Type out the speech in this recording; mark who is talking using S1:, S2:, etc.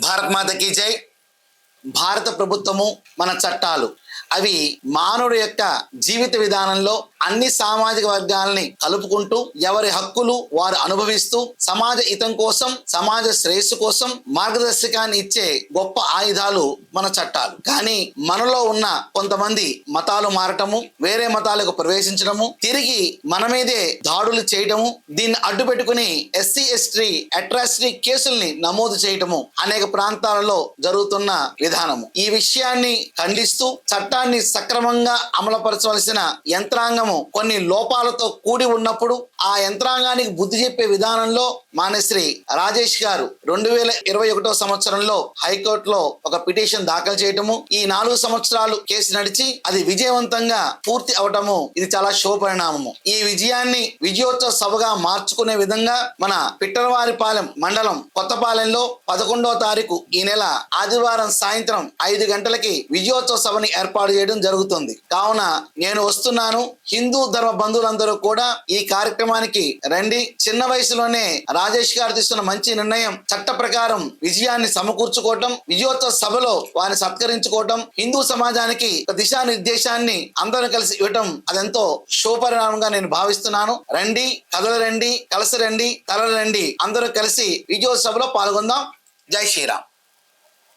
S1: భారత్ మాతకి జై. భారత ప్రభుత్వము మన చట్టాలు. అవి మానవుడి యొక్క జీవిత విధానంలో అన్ని సామాజిక వర్గాలని కలుపుకుంటూ ఎవరి హక్కులు వారు అనుభవిస్తూ సమాజ హితం కోసం సమాజ శ్రేయస్సు కోసం మార్గదర్శకాన్ని ఇచ్చే గొప్ప ఆయుధాలు మన చట్టాలు. కానీ మనలో ఉన్న కొంతమంది మతాలు మారటము వేరే మతాలకు ప్రవేశించడము తిరిగి మన మీదే దాడులు చేయటము దీన్ని అడ్డు పెట్టుకుని ఎస్సీ ఎస్టీ అట్రాసిటీ కేసుల్ని నమోదు చేయటము అనేక ప్రాంతాలలో జరుగుతున్న విధానము. ఈ విషయాన్ని ఖండిస్తూ చట్ట చట్టాన్ని సక్రమంగా అమలుపరచవలసిన యంత్రాంగము కొన్ని లోపాలతో కూడి ఉన్నప్పుడు ఆ యంత్రాంగానికి బుద్ధి చెప్పే విధానంలో మానశ్రీ రాజేష్ గారు రెండు వేల ఇరవై ఒకటో సంవత్సరంలో హైకోర్టులో ఒక పిటిషన్ దాఖలు చేయటము ఈ నాలుగు సంవత్సరాలు కేసు నడిచి అది విజయవంతంగా పూర్తి అవటము ఇది చాలా శుభ పరిణామము ఈ విజయాన్ని విజయోత్సవ సభగా మార్చుకునే విధంగా మన పిట్టలవారిపాలెం మండలం కొత్తపాలెంలో పదకొండవ తారీఖు ఈ నెల ఆదివారం సాయంత్రం ఐదు గంటలకి విజయోత్సవ సభని ఏర్పాటు ఏర్పాటు చేయడం జరుగుతుంది. కావున నేను వస్తున్నాను. హిందూ ధర్మ బంధువులందరూ కూడా ఈ కార్యక్రమానికి రండి. చిన్న వయసులోనే రాజేష్ గారు తీసుకున్న మంచి నిర్ణయం చట్ట ప్రకారం విజయాన్ని సమకూర్చుకోవటం విజయోత్సవ సభలో వారిని సత్కరించుకోవటం హిందూ సమాజానికి ఒక దిశానిర్దేశాన్ని అందరూ కలిసి ఇవ్వటం అదెంతో శుభపరిణామంగా నేను భావిస్తున్నాను. రండి కథలు రండి కలిసి రండి తలలు రండి. అందరూ కలిసి విజయోత్సభలో పాల్గొందాం. జై శ్రీరామ్.